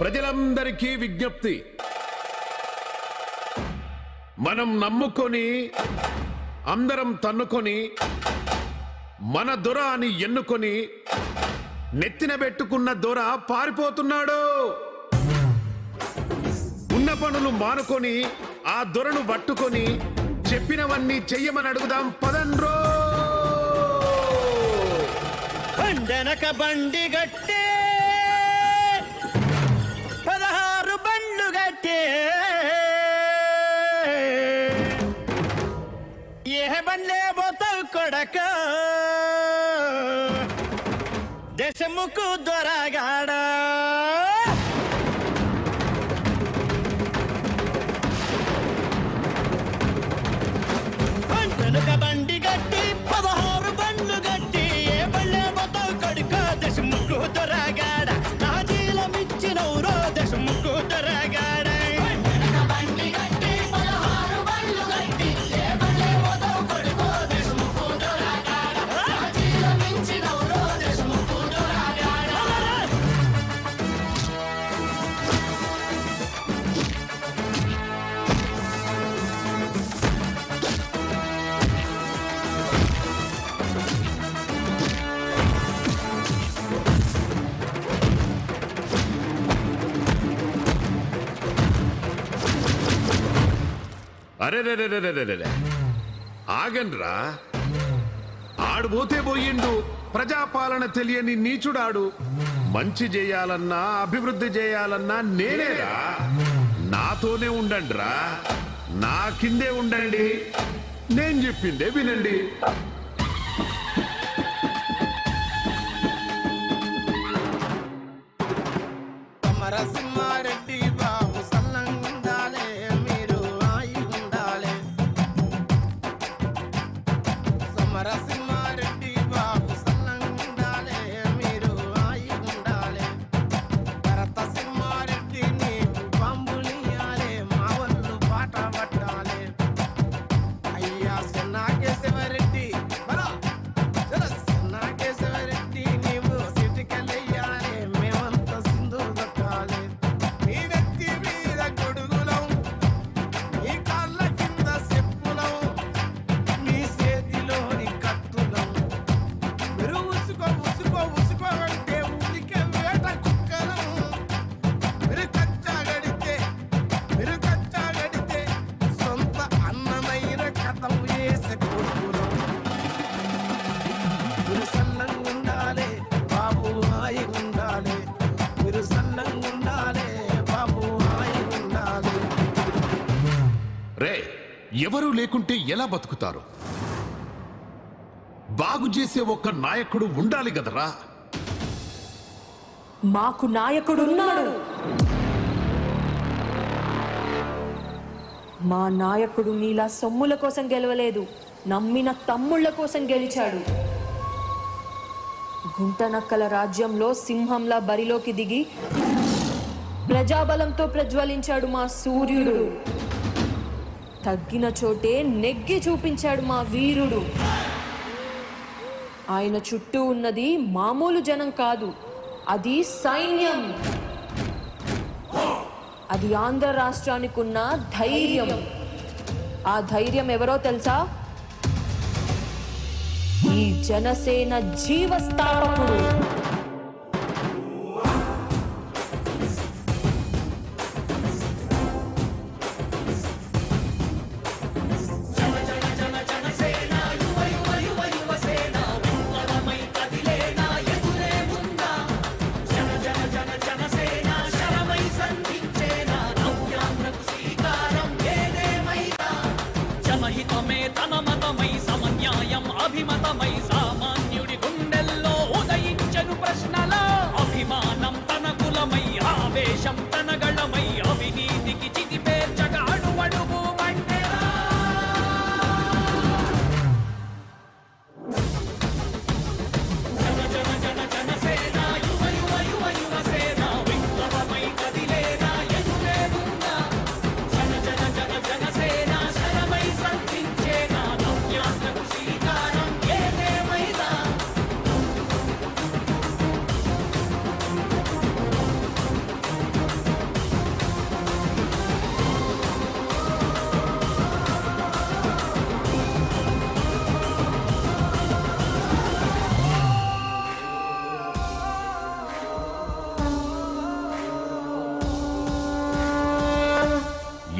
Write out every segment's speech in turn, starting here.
ప్రజలందరికీ విజ్ఞప్తి. మనం నమ్ముకొని అందరం తన్నుకొని మన దొర అని ఎన్నుకొని నెత్తిన పెట్టుకున్న దొర పారిపోతున్నాడు. ఉన్న పనులు మానుకొని ఆ దొరను పట్టుకొని చెప్పినవన్నీ చెయ్యమని అడుగుదాం పదండ్రో బండి గట్టే పనిలే పోతావు కొడక. దేశముకు దొరగాడా? అరే రే రే రే రే ఆగండ్రా. ఆడు పోతే పోయిండు. ప్రజాపాలన తెలియని నీచుడాడు. మంచి చేయాలన్నా అభివృద్ధి చేయాలన్నా నేనేరా. నాతోనే ఉండండిరా. నా కిందే ఉండండి. నేను చెప్పిందే వినండి. లేకుంటే ఎలా బతుకుతారు? బాగు చేసే ఒక్క నాయకుడు ఉండాలి కదరా? మాకు నాయకుడున్నాడు. మా నాయకుడు నీలా సొమ్ముల కోసం గెలవలేదు. నమ్మిన తమ్ముళ్ళ కోసం గెలిచాడు. గుంటనక్కల రాజ్యంలో సింహంలా బరిలోకి దిగి ప్రజాబలంతో ప్రజ్వలించాడు మా సూర్యుడు. తగ్గిన చోటే నెగ్గి చూపించాడు మా వీరుడు. ఆయన చుట్టూ ఉన్నది మామూలు జనం కాదు అది సైన్యం. అది ఆంధ్ర రాష్ట్రానికి ఉన్న ధైర్యం. ఆ ధైర్యం ఎవరో తెలుసా? ఈ జనసేన జీవస్థాపకుడు. mais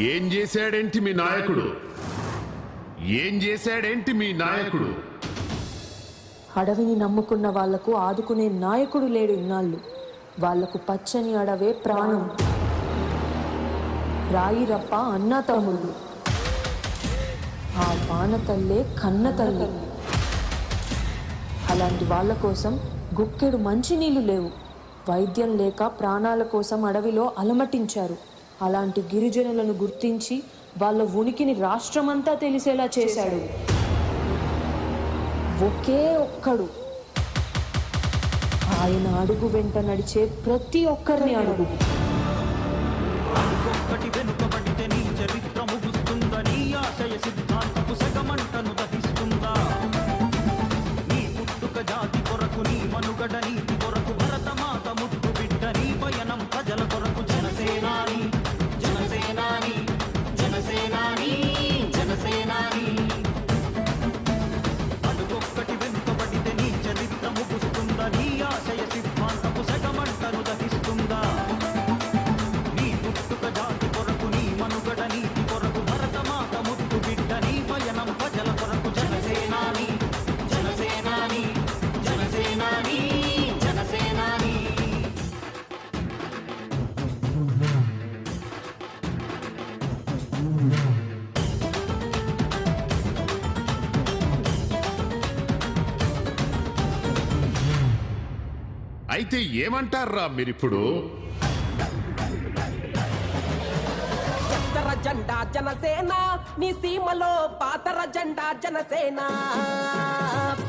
ఏం చేశాడేంటి మీ నాయకుడు? ఏం చేశాడేంటి మీ నాయకుడు? అడవిని నమ్ముకున్న వాళ్ళకు ఆదుకునే నాయకుడు లేడు ఇన్నాళ్ళు. వాళ్ళకు పచ్చని అడవే ప్రాణం. రాయి రప్ప అన్న తమ్ముళ్ళు ఆ వానతల్లే కన్న తల్లి. అలాంటి వాళ్ళ కోసం గుక్కెడు మంచినీళ్ళు లేవు. వైద్యం లేక ప్రాణాల కోసం అడవిలో అలమటించారు. అలాంటి గిరిజనులను గుర్తించి వాళ్ళ ఉనికిని రాష్ట్రమంతా తెలిసేలా చేశాడు. ఒకే ఒక్కడు. ఆయన అడుగు వెంట నడిచే ప్రతి ఒక్కరిని అడుగు. yours. అయితే ఏమంటారా మీరిప్పుడు? ఉత్తర జెండా జనసేన నీ సీమలో పాతర జెండా జనసేన.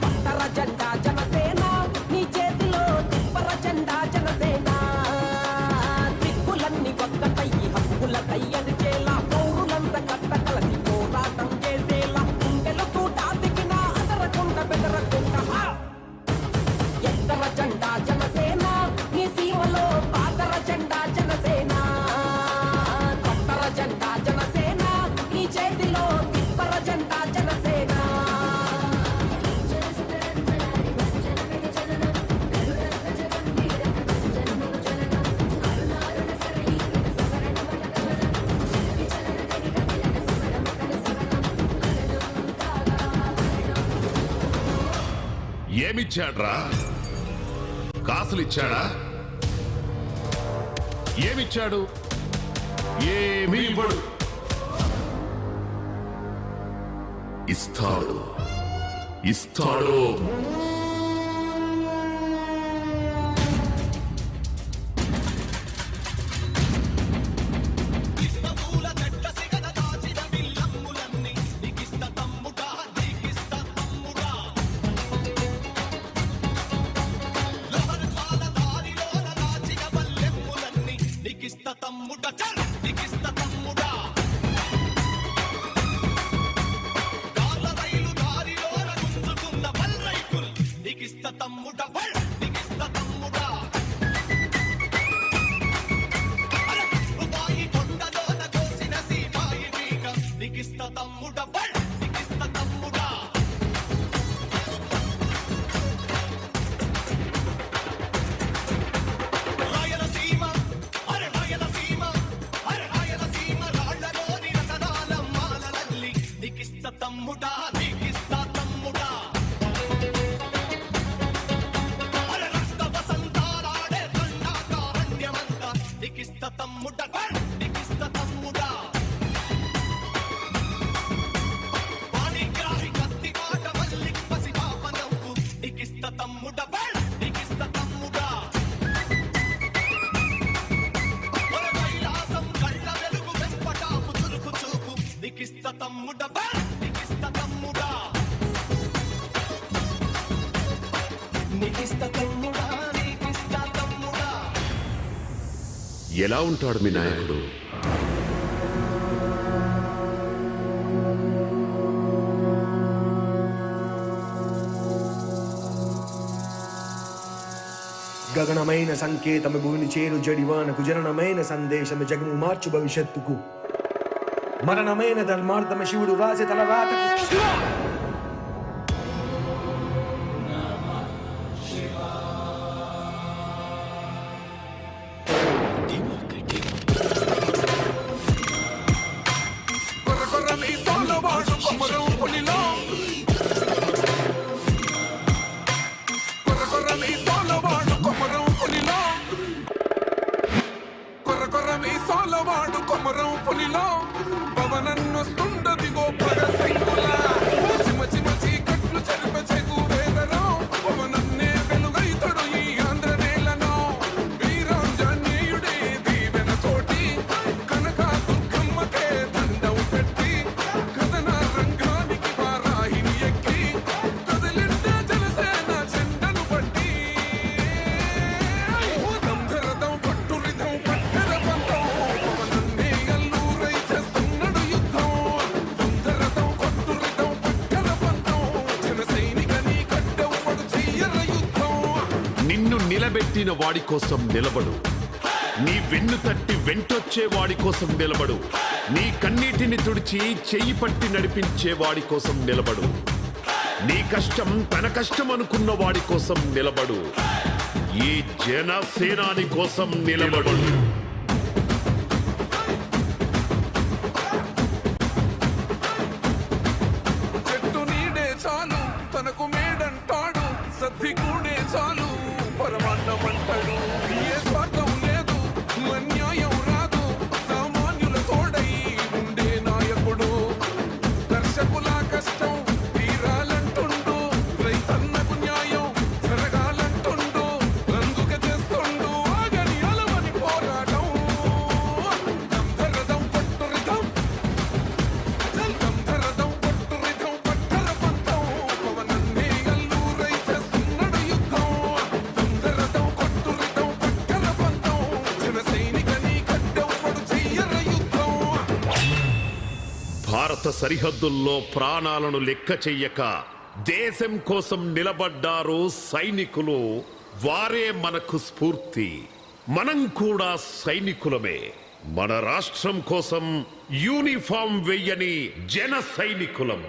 పాతర జెండా జనసేన నీ చేతిలో తిప్పర జెండా జనసేన. ఏమిచ్చాడ్రా కాసులిచ్చాడా? ఏమిచ్చాడు? ఏమీ ఇవ్వడు. ఇస్తాడు. ఇస్తాడు. తమ్ముడ చల్. నికిస్త తమ్ముడా. కార్ల రైలు దారిలోన గుంజుకున్న బల్ రైఫుల్. తమ్ముడ బల్. ఎలా ఉంటాడు మీ నాయకుడు? గగనమైన సంకేతము భూమిని చేరు జడివానకు జననమైన సందేశము జగము మార్చు భవిష్యత్తుకు. మరణమైన ధర్మార్థమ శివుడు రాసి తలరాతకు చేసిన వాడి కోసం నిలబడు. నీ వెన్ను తట్టి వెంటొచ్చే వాడి కోసం నిలబడు. నీ కన్నీటిని తుడిచి చెయ్యి పట్టి నడిపించే వాడి కోసం నిలబడు. నీ కష్టం తన కష్టం అనుకున్న వాడి కోసం నిలబడు. ఈ జనసేనాని కోసం నిలబడు. భారత సరిహద్దుల్లో ప్రాణాలను లెక్క చెయ్యక దేశం కోసం నిలబడ్డారు సైనికులు. వారే మనకు స్ఫూర్తి. మనం కూడా సైనికులమే. మన రాష్ట్రం కోసం యూనిఫామ్ వెయ్యని జన సైనికులం.